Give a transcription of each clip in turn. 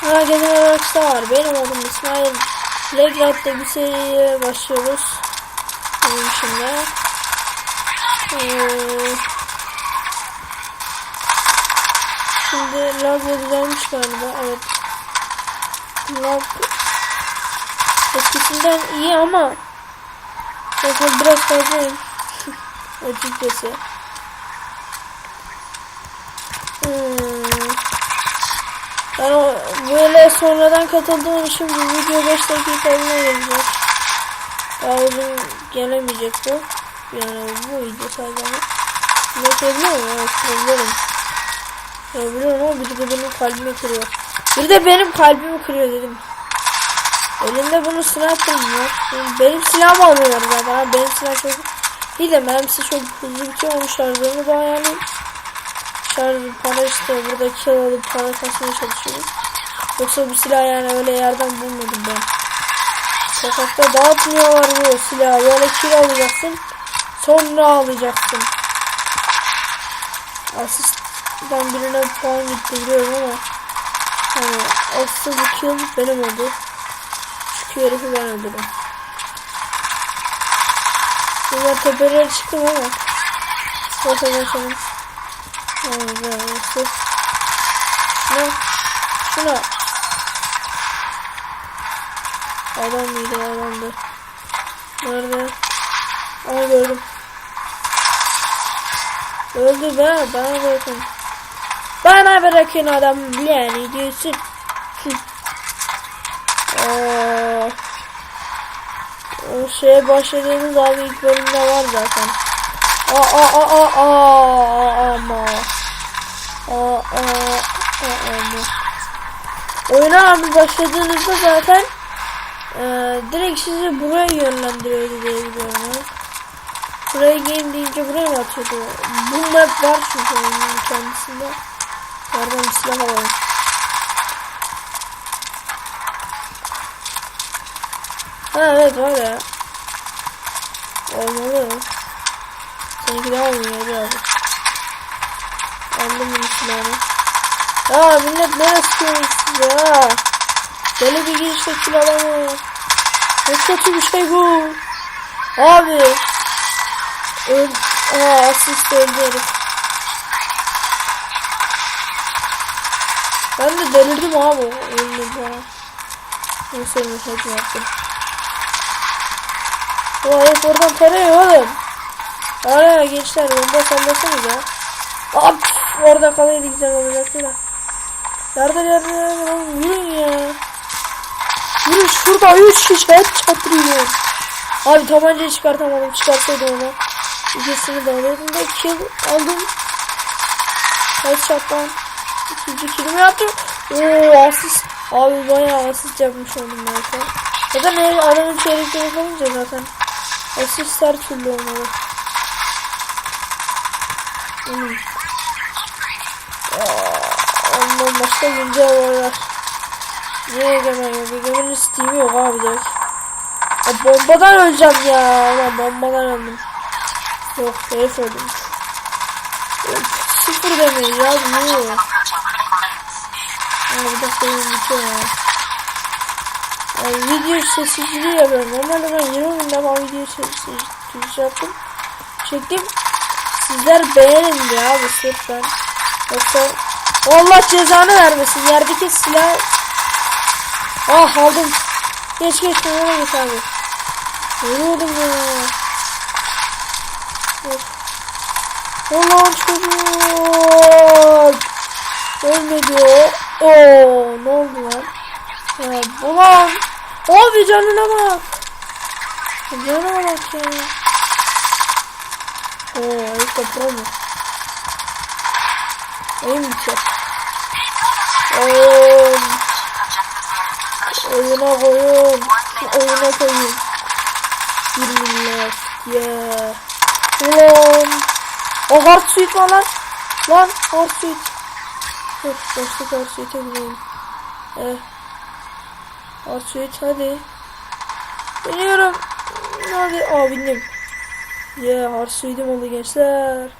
Herkese merhaba arkadaşlar. Benim adım İsmail. Playground'da bir seriye başlıyoruz. Benim şimdi. Ee, şimdi lag düzelmiş galiba. Evet. Lag eskisinden iyi ama Bakın biraz fazlayım. Açıkçası. Hmm. Ben o böyle sonradan katıldığım için bu video 5 dakikalığına gelecek. Uzun gelemeyecek bu. Yani bu video sadece. Ne söylüyor mu? Evet söylüyorum. Söylüyorum ama biri de benim kalbimi kırıyor. Biri de benim kalbimi kırıyor dedim. Elinde bunu sniper var. Benim silahım almıyorlar zaten. Benim silah çok iyi de mermisi çok hızlı bitiyor. Onun şarjörünü de Şarj para işte burada kill alıp para kasmaya çalışıyorum. Yoksa bu silah yani öyle yerden bulmadım ben. Sokakta dağıtmıyorlar bu silahı. Böyle kill alacaksın. Sonra alacaksın. Asistten birine puan gitti biliyorum ama hani asıl bu kill benim oldu. Şu herifi ben öldürdüm. Ben tepelere çıktım ama. Orta başladım. Evet, evet. Şuna. Adam mıydı adamdı. Nerede? Aa gördüm. Öldü be bana bırakın. Bana bırakın adam yani diyorsun. O şeye başladığımız abi ilk bölümde var zaten. Aa aa aa aa aa ama. Aa ama. Oyuna abi başladığınızda zaten e, direkt sizi buraya yönlendiriyordu diye biliyorum. Buraya gelin deyince buraya mı atıyordu? Bu map var çünkü oyunun kendisinde. Nereden bir silah alalım. Ha evet var ya. Olmalı. Seninki de olmuyor biraz. Aldım silahını. Ya millet ne sıkıyorsunuz siz ya? Böyle bir girişte kill alamıyor. Ne kötü bir şey bu. Abi. Öl Aa asist öldü. Ben de delirdim abi. Öldüm falan. Neyse mesaj yaptım. Bu herif oradan tarıyor oğlum. Hala gençler bomba sallasanıza. Hop orada kalaydı güzel olacaktı da. Yardım yardım yardım oğlum yürüyün ya. Yürü şurada 3 kişi hep çatırıyor. Abi tabancayı çıkartamadım çıkarsaydım onu. İkisini de alıyordum da kill aldım. Headshot'tan ikinci killimi yaptım. Oo asist. Abi bayağı asist yapmış oldum. Zaten eğer adamın çeyrekleri kalınca zaten asist her türlü olmalı. Hmm. Başka güncel var. Niye egemen yok? Egemenin Steam'i yok abi direkt. Ya bombadan öleceğim ya. Ulan bombadan öldüm. Yok herif öldüm. Sıfır demeyiz ya. Niye? Aa bir dakika oyun bitiyor ya. Yani video sessizliği yapıyorum. Normalde ben 20 bin defa video sessizliği yaptım. Çektim. Sizler beğenin diye abi sırf ben. Yoksa Allah cezanı vermesin. Yerdeki silah Ah aldım. Geç geç kenara geç abi. Ölüyordum ya. Ulan çocuk. Ölmedi o. Oo, ne oldu lan? Ya, ulan. Abi canına bak. Canına bak ya. Oo, ayıp da pro mu? Oyun bitiyor. Oyun. Oyuna koyun. Oyuna koyun. Bir millet. Yeah. Ulan. O hard suit var lan. Lan hard suit. Dur başka hard suit'e gidelim. Eh. Hard suit hadi. Biniyorum. Hadi. Aa bindim. Yeah hard suit'im oldu gençler.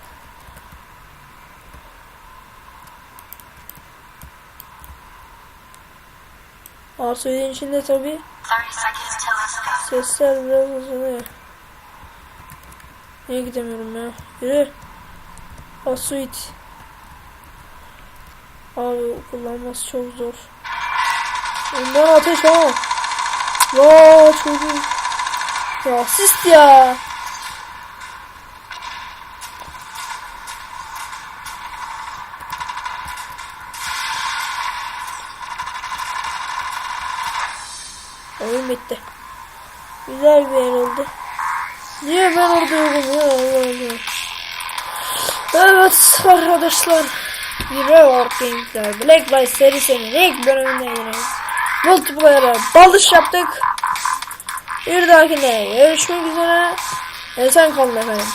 Arsoid'in içinde tabi 30 seconds till it's go. sesler biraz azalıyor. Niye gidemiyorum ya? Yürü. Arsoid. Abi kullanması çok zor. Ondan ateş ha. Ya çocuk. Ya asist ya. Oyun bitti. Güzel bir yer oldu. Niye ben orada yokum ya Allah Allah. Evet arkadaşlar. Rework Games'ler Black Light serisinin ilk bölümünde yine multiplayer'a dalış yaptık. Bir dahakine görüşmek üzere. Esen kalın efendim.